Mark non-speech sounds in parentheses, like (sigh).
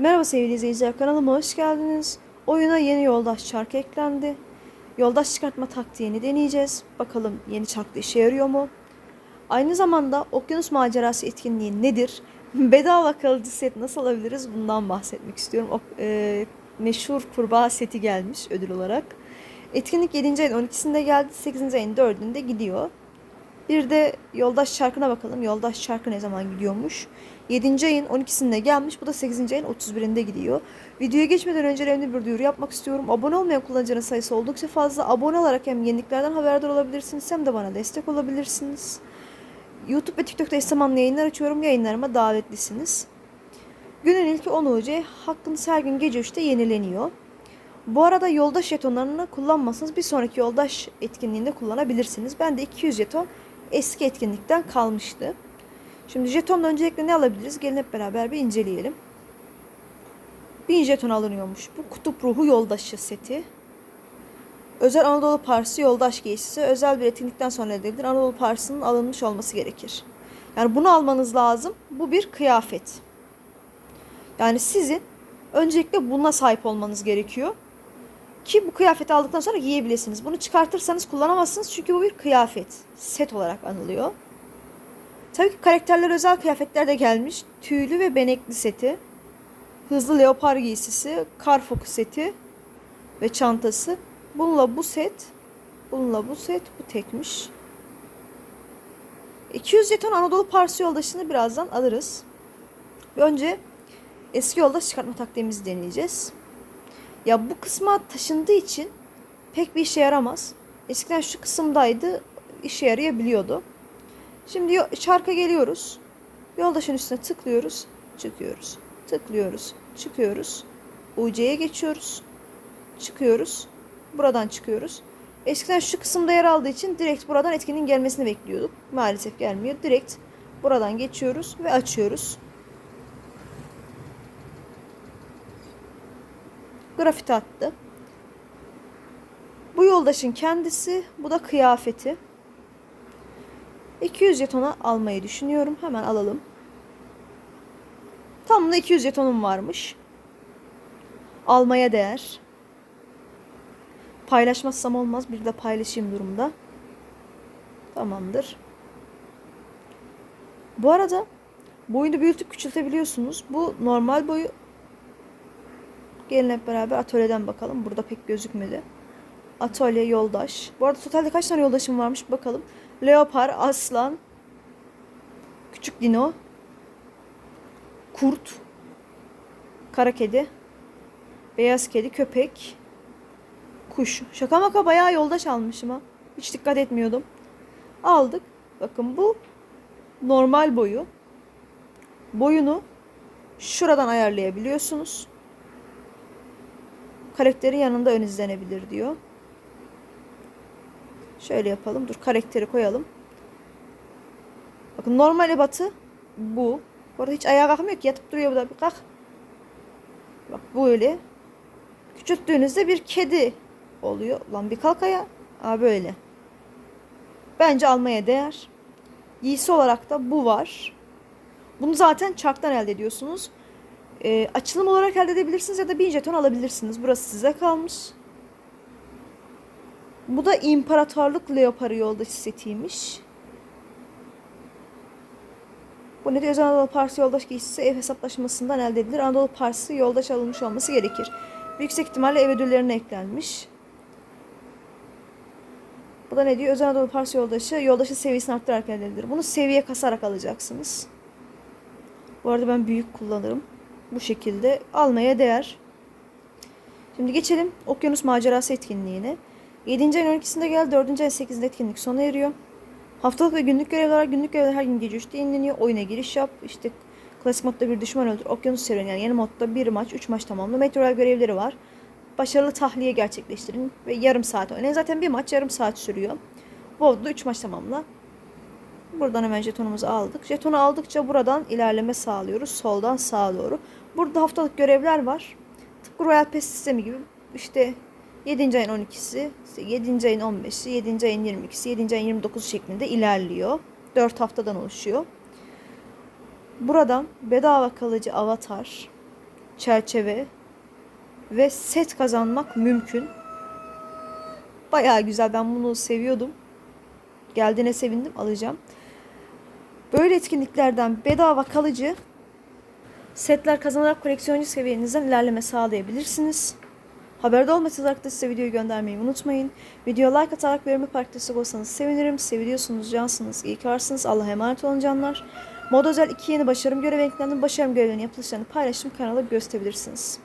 Merhaba sevgili izleyiciler kanalıma hoş geldiniz. Oyuna yeni yoldaş çark eklendi. Yoldaş çıkartma taktiğini deneyeceğiz. Bakalım yeni çark da işe yarıyor mu? Aynı zamanda Okyanus Macerası etkinliği nedir? (laughs) Bedava kalıcı set nasıl alabiliriz? Bundan bahsetmek istiyorum. O, e, meşhur kurbağa seti gelmiş ödül olarak. Etkinlik 7. ayın 12'sinde geldi. 8. ayın 4'ünde gidiyor. Bir de yoldaş çarkına bakalım. Yoldaş çarkı ne zaman gidiyormuş? 7. ayın 12'sinde gelmiş. Bu da 8. ayın 31'inde gidiyor. Videoya geçmeden önce önemli bir duyuru yapmak istiyorum. Abone olmayan kullanıcının sayısı oldukça fazla. Abone olarak hem yeniliklerden haberdar olabilirsiniz hem de bana destek olabilirsiniz. YouTube ve TikTok'ta eş zamanlı yayınlar açıyorum. Yayınlarıma davetlisiniz. Günün ilki 10 UC. Hakkınız her gün gece 3'te yenileniyor. Bu arada yoldaş jetonlarını kullanmasanız bir sonraki yoldaş etkinliğinde kullanabilirsiniz. Ben de 200 jeton eski etkinlikten kalmıştı. Şimdi jetonla öncelikle ne alabiliriz? Gelin hep beraber bir inceleyelim. 1000 jeton alınıyormuş. Bu kutup ruhu yoldaşı seti. Özel Anadolu Parsı yoldaş giysisi özel bir etkinlikten sonra elde edilir. Anadolu Parsı'nın alınmış olması gerekir. Yani bunu almanız lazım. Bu bir kıyafet. Yani sizin öncelikle buna sahip olmanız gerekiyor. Ki bu kıyafeti aldıktan sonra giyebilirsiniz. Bunu çıkartırsanız kullanamazsınız çünkü bu bir kıyafet. Set olarak anılıyor. Tabii ki karakterler özel kıyafetler de gelmiş. Tüylü ve benekli seti. Hızlı leopar giysisi. Kar foku seti. Ve çantası. Bununla bu set. Bununla bu set. Bu tekmiş. 200 jeton Anadolu Parsı yoldaşını birazdan alırız. Önce eski yoldaş çıkartma taktiğimizi deneyeceğiz. Ya bu kısma taşındığı için pek bir işe yaramaz. Eskiden şu kısımdaydı işe yarayabiliyordu. Şimdi çarka geliyoruz. Yoldaşın üstüne tıklıyoruz. Çıkıyoruz. Tıklıyoruz. Çıkıyoruz. UC'ye geçiyoruz. Çıkıyoruz. Buradan çıkıyoruz. Eskiden şu kısımda yer aldığı için direkt buradan etkinin gelmesini bekliyorduk. Maalesef gelmiyor. Direkt buradan geçiyoruz ve açıyoruz. Grafiti attı. Bu yoldaşın kendisi, bu da kıyafeti. 200 jetona almayı düşünüyorum. Hemen alalım. Tam da 200 jetonum varmış. Almaya değer. Paylaşmazsam olmaz. Bir de paylaşayım durumda. Tamamdır. Bu arada boyunu büyütüp küçültebiliyorsunuz. Bu normal boyu Gelin hep beraber atölyeden bakalım. Burada pek gözükmedi. Atölye yoldaş. Bu arada totalde kaç tane yoldaşım varmış bakalım. Leopar, aslan, küçük dino, kurt, kara kedi, beyaz kedi, köpek, kuş. Şaka maka bayağı yoldaş almışım ha. Hiç dikkat etmiyordum. Aldık. Bakın bu normal boyu. Boyunu şuradan ayarlayabiliyorsunuz karakteri yanında ön izlenebilir diyor. Şöyle yapalım. Dur karakteri koyalım. Bakın normal ebatı bu. Bu arada hiç ayağa kalkmıyor ki. Yatıp duruyor bu da. Bir kalk. Bak böyle. Küçülttüğünüzde bir kedi oluyor. Lan bir kalk ayağa. Aa böyle. Bence almaya değer. Giysi olarak da bu var. Bunu zaten çarktan elde ediyorsunuz. E, açılım olarak elde edebilirsiniz ya da bir jeton alabilirsiniz. Burası size kalmış. Bu da İmparatorluk Leoparı yoldaşı setiymiş. Bu ne diyor? Özel Anadolu Parsı yoldaş giysisi ev hesaplaşmasından elde edilir. Anadolu Parsı yoldaş alınmış olması gerekir. Yüksek ihtimalle ev ödüllerine eklenmiş. Bu da ne diyor? Özel Anadolu Parsı yoldaşı yoldaşın seviyesini arttırarak elde edilir. Bunu seviye kasarak alacaksınız. Bu arada ben büyük kullanırım bu şekilde almaya değer. Şimdi geçelim Okyanus Macerası etkinliğine. 7. ayın 12'sinde gel, 4. ayın 8'inde etkinlik sona eriyor. Haftalık ve günlük görevler. Günlük görevler her gün gece 3'te yenileniyor. Oyuna giriş yap. İşte klasik modda bir düşman öldür. Okyanus serüveni yani yeni modda bir maç, 3 maç tamamla. Meteorel görevleri var. Başarılı tahliye gerçekleştirin ve yarım saat oynayın. Zaten bir maç yarım saat sürüyor. Modda 3 maç tamamla. Buradan hemen jetonumuzu aldık. Jetonu aldıkça buradan ilerleme sağlıyoruz. Soldan sağa doğru. Burada haftalık görevler var. Tıpkı Royal Pass sistemi gibi. İşte 7. ayın 12'si, 7. ayın 15'i, 7. ayın 22'si, 7. ayın 29'u şeklinde ilerliyor. 4 haftadan oluşuyor. Buradan bedava kalıcı avatar, çerçeve ve set kazanmak mümkün. Bayağı güzel. Ben bunu seviyordum. Geldiğine sevindim. Alacağım. Böyle etkinliklerden bedava kalıcı setler kazanarak koleksiyoncu seviyenizden ilerleme sağlayabilirsiniz. Haberde olmasanız arkadaşlar size videoyu göndermeyi unutmayın. Videoya like atarak ve yorum destek olsanız sevinirim. Seviyorsunuz, cansınız, iyi ki varsınız. Allah'a emanet olun canlar. Mod özel iki yeni başarım görevi eklendim. Başarım görevlerinin yapılışlarını paylaştım. Kanala gösterebilirsiniz.